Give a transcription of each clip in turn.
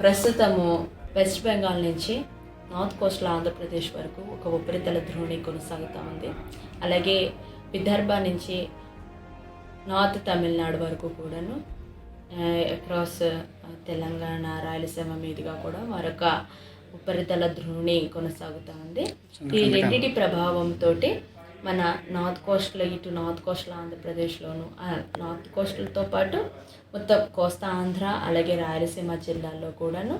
ప్రస్తుతము వెస్ట్ బెంగాల్ నుంచి north coastal Andhra Pradesh వరకు ఒక ఉపరితల ద్రోణి కొనసాగుతూ ఉంది. అలాగే విదర్భ నుంచి నార్త్ తమిళనాడు వరకు కూడాను అక్రాస్ తెలంగాణ రాయలసీమ మీదుగా కూడా మరొక ఉపరితల ద్రోణి కొనసాగుతూ ఉంది. ఈ రెండింటి ప్రభావంతో మన నార్త్ కోస్ట్లో ఇటు నార్త్ కోస్ట్లో ఆంధ్రప్రదేశ్లోను నార్త్ కోస్ట్లతో పాటు మొత్తం కోస్తా ఆంధ్ర అలాగే రాయలసీమ జిల్లాల్లో కూడాను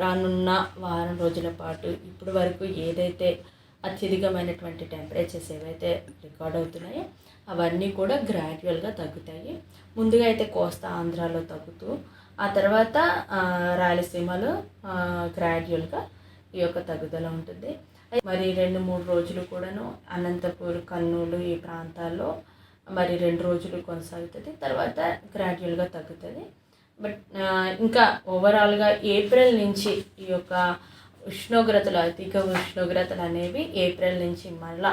రానున్న వారం రోజుల పాటు ఇప్పటి వరకు ఏదైతే అత్యధికమైనటువంటి టెంపరేచర్స్ ఏవైతే రికార్డ్ అవుతున్నాయో అవన్నీ కూడా గ్రాడ్యువల్గా తగ్గుతాయి. ముందుగా అయితే కోస్తా ఆంధ్రాలో తగ్గుతూ ఆ తర్వాత రాయలసీమలో గ్రాడ్యువల్గా ఈ యొక్క తగ్గుదల ఉంటుంది. మరి రెండు మూడు రోజులు కూడాను అనంతపూర్ కర్నూలు ఈ ప్రాంతాల్లో మరి రెండు రోజులు కొనసాగుతుంది. తర్వాత గ్రాడ్యువల్గా తగ్గుతుంది. బట్ ఇంకా ఓవరాల్గా ఏప్రిల్ నుంచి ఈ యొక్క ఉష్ణోగ్రతలు అధిక ఉష్ణోగ్రతలు అనేవి ఏప్రిల్ నుంచి మళ్ళా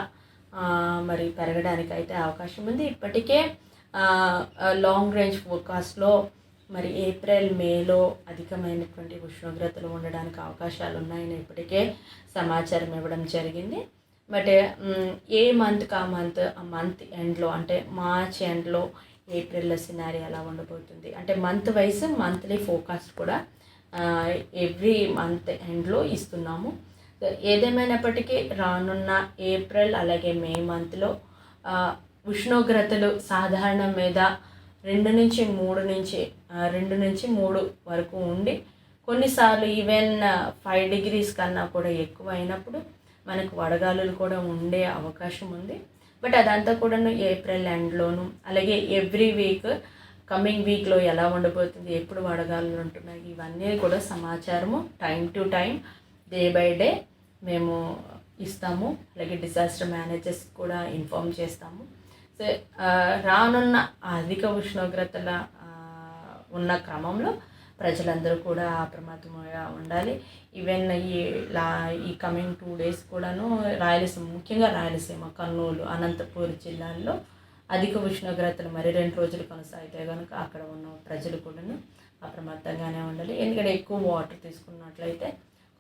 మరి పెరగడానికి అయితే అవకాశం ఉంది. ఇప్పటికే లాంగ్ రేంజ్ ఫోర్కాస్ట్లో మరి ఏప్రిల్ మేలో అధికమైనటువంటి ఉష్ణోగ్రతలు ఉండడానికి అవకాశాలు ఉన్నాయని ఇప్పటికే సమాచారం ఇవ్వడం జరిగింది. బట్ ఏ మంత్కి ఆ మంత్ ఆ మంత్ ఎండ్లో అంటే మార్చ్ ఎండ్లో ఏప్రిల్లో సినారీ ఎలా ఉండబోతుంది? అంటే మంత్ వైజ్ మంత్లీ ఫోకాస్ట్ కూడా ఎవ్రీ మంత్ ఎండ్లో ఇస్తున్నాము. ఏదేమైనప్పటికీ రానున్న ఏప్రిల్ అలాగే మే మంత్లో ఉష్ణోగ్రతలు సాధారణం మీద రెండు నుంచి మూడు నుంచి రెండు నుంచి మూడు వరకు ఉండి కొన్నిసార్లు ఈవెన్ ఫైవ్ డిగ్రీస్ కన్నా కూడా ఎక్కువ అయినప్పుడు మనకు వడగాలులు కూడా ఉండే అవకాశం ఉంది. బట్ అదంతా కూడాను ఏప్రిల్ ఎండ్లోను అలాగే ఎవ్రీ వీక్ కమింగ్ వీక్లో ఎలా ఉండబోతుంది ఎప్పుడు వడగాలులు ఉంటున్నాయి ఇవన్నీ కూడా సమాచారము time to time day by day మేము ఇస్తాము. అలాగే డిజాస్టర్ మేనేజర్స్ కూడా ఇన్ఫామ్ చేస్తాము. సో రానున్న అధిక ఉష్ణోగ్రతల ఉన్న క్రమంలో ప్రజలందరూ కూడా అప్రమత్తంగా ఉండాలి. ఈవెన్ ఈ లా ఈ కమింగ్ టూ డేస్ కూడాను రాయలసీమ ముఖ్యంగా రాయలసీమ కర్నూలు అనంతపూర్ జిల్లాల్లో అధిక ఉష్ణోగ్రతలు మరి రెండు రోజులు కొనసాగితే కనుక అక్కడ ఉన్న ప్రజలు కూడాను అప్రమత్తంగానే ఉండాలి. ఎందుకంటే ఎక్కువ వాటర్ తీసుకున్నట్లయితే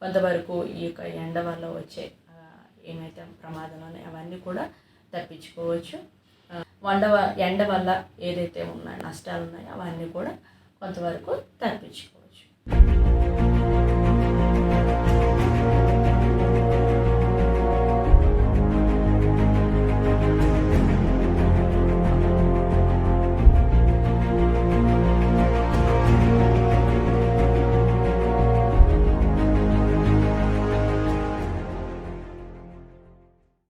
కొంతవరకు ఈ యొక్క ఎండ వల్ల వచ్చే ఏమైతే ప్రమాదాలు ఉన్నాయో అవన్నీ కూడా తప్పించుకోవచ్చు. వండ ఎండ వల్ల ఏదైతే ఉన్నాయో నష్టాలు ఉన్నాయో అవన్నీ కూడా కొంతవరకు తప్పించుకోవచ్చు